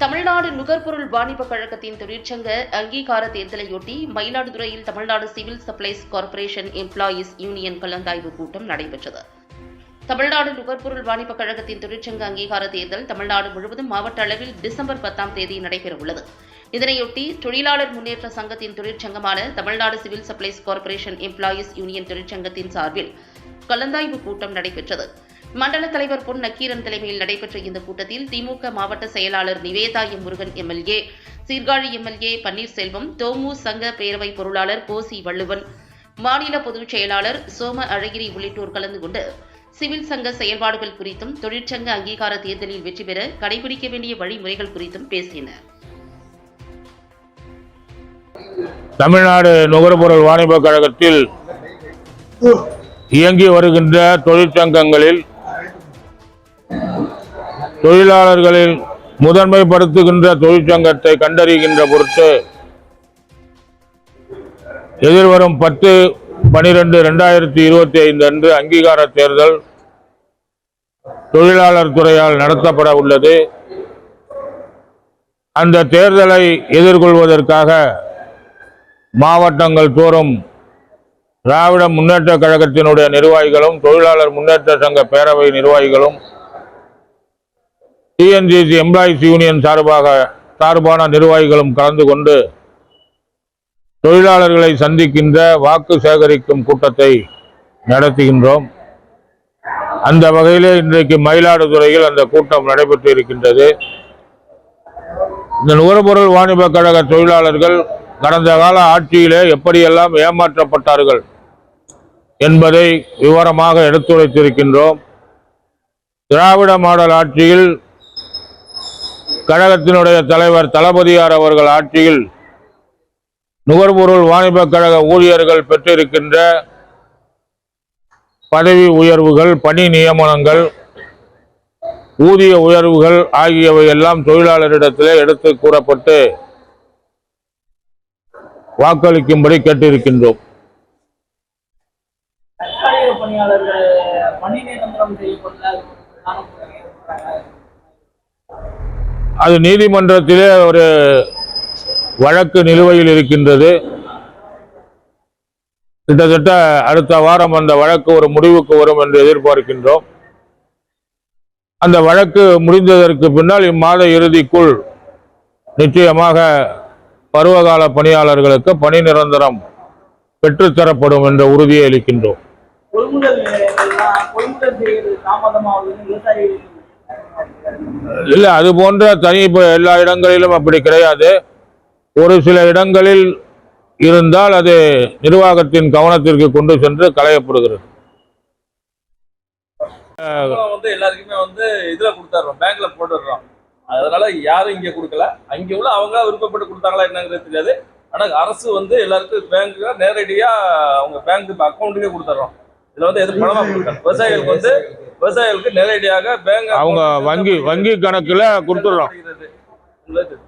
தமிழ்நாடு நுகர்பொருள் வாணிப கழகத்தின் தொழிற்சங்க அங்கீகார தேர்தலையொட்டி மயிலாடுதுறையில் Tamil Nadu civil supplies corporation employees union கலந்தாய்வு கூட்டம் நடைபெற்றது. தமிழ்நாடு நுகர்பொருள் வாணிப கழகத்தின் தொழிற்சங்க அங்கீகார தேர்தல் தமிழ்நாடு முழுவதும் மாவட்ட அளவில் டிசம்பர் பத்தாம் தேதி நடைபெறவுள்ளது இதனையொட்டி தொழிலாளர் முன்னேற்ற சங்கத்தின் தொழிற்சங்கமான Tamil Nadu civil supplies corporation employees union தொழிற்சங்கத்தின் சார்பில் கலந்தாய்வு கூட்டம் நடைபெற்றது. மண்டல தலைவர் பொன் நக்கீரன் தலைமையில் நடைபெற்ற இந்த கூட்டத்தில் திமுக மாவட்ட செயலாளர் Nivedha M Murugan MLA Sirkazhi MLA Panneerselvam தோமு சங்க பேரவை பொருளாளர் கோசி வள்ளுவன் மாநில பொதுச் செயலாளர் சோம அழகிரி உள்ளிட்டோர் கலந்து கொண்டு சிவில் சங்க செயல்பாடுகள் குறித்தும் தொழிற்சங்க அங்கீகார தேர்தலில் வெற்றி பெற கடைபிடிக்க வேண்டிய வழிமுறைகள் குறித்தும் பேசினர் தமிழ்நாடு நுகர்பொருள் வாணிப கழகத்தில் இயங்கி வருகின்ற தொழிற்சங்கங்களில் தொழிலாளர்களில் முதன்மைப்படுத்துகின்ற தொழிற்சங்கத்தை கண்டறிகின்ற பொருட்டு எதிர்வரும் பத்து பனிரெண்டு ரெண்டாயிரத்தி இருபத்தி ஐந்து அன்று அங்கீகார தேர்தல் தொழிலாளர் துறையால் நடத்தப்பட உள்ளது. அந்த தேர்தலை எதிர்கொள்வதற்காக மாவட்டங்கள் தோறும் திராவிட முன்னேற்ற கழகத்தினுடைய நிர்வாகிகளும் தொழிலாளர் முன்னேற்ற சங்க பேரவை நிர்வாகிகளும் டிஎன்சிசி எம்ப்ளாயிஸ் யூனியன் சார்பாக சார்பான நிர்வாகிகளும் கலந்து கொண்டு தொழிலாளர்களை சந்திக்கின்ற வாக்கு சேகரிக்கும் கூட்டத்தை நடத்துகின்றோம். அந்த வகையிலே இன்றைக்கு மயிலாடுதுறையில் அந்த கூட்டம் நடைபெற்று இருக்கின்றது. இந்த நுகர்பொருள் வாணிப கழக தொழிலாளர்கள் கடந்த கால ஆட்சியிலே எப்படியெல்லாம் ஏமாற்றப்பட்டார்கள் என்பதை விவரமாக எடுத்துரைத்திருக்கின்றோம். திராவிட மாடல் ஆட்சியில் கழகத்தினுடைய தலைவர் தளபதியார் அவர்கள் ஆட்சியில் நுகர்பொருள் வாணிப கழக ஊழியர்கள் பெற்றிருக்கின்ற பதவி உயர்வுகள் பணி நியமனங்கள் ஊதிய உயர்வுகள் ஆகியவை எல்லாம் தொழிலாளரிடத்திலே எடுத்து கூறப்பட்டு வாக்களிக்கும்படி கேட்டிருக்கின்றோம். பணியாளர்கள் பணி நிரந்தரம் செய்யப்பட்ட அது நீதிமன்றத்திலே ஒரு வழக்கு நிலுவையில் இருக்கின்றது. கிட்டத்தட்ட அடுத்த வாரம் அந்த வழக்கு ஒரு முடிவுக்கு வரும் என்று எதிர்பார்க்கின்றோம். அந்த வழக்கு முடிந்ததற்கு பின்னால் இம்மாத இறுதிக்குள் நிச்சயமாக பருவகால பணியாளர்களுக்கு பணி நிரந்தரம் பெற்றுத்தரப்படும் என்ற உறுதியை அளிக்கின்றோம். இல்லை அது போன்ற தனி இப்போ எல்லா இடங்களிலும் அப்படி கிடையாது. ஒரு சில இடங்களில் இருந்தால் அது நிர்வாகத்தின் கவனத்திற்கு கொண்டு சென்று களையப்படுகிறது. வந்து எல்லாருக்குமே வந்து இதுல கொடுத்துட்றோம் பேங்க்ல போட்டுடுறோம். அதனால யாரும் இங்க கொடுக்கல. அங்க உள்ள அவங்க விருப்பப்பட்டு கொடுத்தாங்களா என்னங்கிறது தெரியாது. ஆனா அரசு வந்து எல்லாருக்கும் பேங்க்ல நேரடியா அவங்க பேங்க் அக்கௌண்ட்டுக்கே கொடுத்துட்றோம் இதுல வந்து எது பணமா கொடுக்கல. விவசாயிகளுக்கு வந்து விவசாயிகளுக்கு நேரடியாக பேங்க் அவங்க வங்கி வங்கி கணக்குல கொடுத்துடுறோம். கொடுத்துடுறோம்